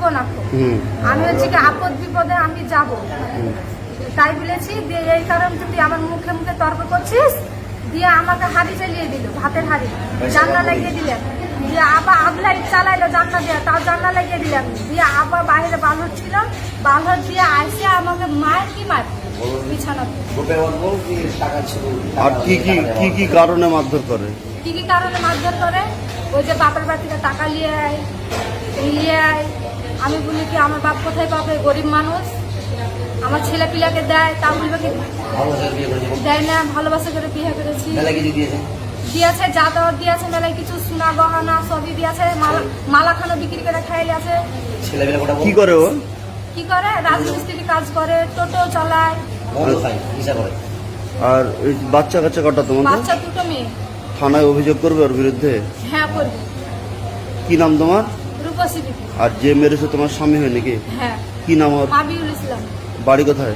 দিব না খুব আমি হচ্ছে কি আপদ বিপদে আমি যাব। তাই বলেছি দিয়ে এই কারণ তুই আমার মুখে মুখে তর্ক করছিস দিয়ে আমাকে হাড়ি চালিয়ে দিল ভাতের হাড়ি। জানলা লাগিয়ে দিলেন। দিয়ে আবার আগলাই চালাইলো জানলা দিয়ে তাও জানলা লাগিয়ে দিলাম দিয়ে আবার বাইরে বালর ছিল। বালর দিয়ে আইসে আমাকে মার কি মার? বিছানাতে আর কি কি কি কি কারণে মারধর করে? কি কি কারণে মারধর করে? ওই যে বাপের বাড়ি থেকে টাকা নিয়ে আয় নিয়ে আয় আমি বলি কি আমার বাপ কোথায় পাবে? গরিব মানুষ। আমার ছেলে পিলাকে দেয় তা বলবে কি? দেয় না ভালোবাসা করে বিয়ে করেছি। দিয়েছে? যা দেওয়ার দিয়েছে মেলায় কিছু সোনা গহনা সবই দিয়েছে। মালা মালা খানো বিক্রি করে খাইলে আছে। কি করে ও? কি করে? রাজমিস্ত্রি কাজ করে টোটো চালায়। আর ওই বাচ্চা কাচ্চা কটা তোমাদের বাচ্চা দুটো মেয়ে। থানায় অভিযোগ করবে ওর বিরুদ্ধে? হ্যাঁ করবি। কি নাম তোমার? আর যে মেরেছে তোমার স্বামী হয় নাকি? হ্যাঁ। কি নাম ওর? বাড়ি কোথায়?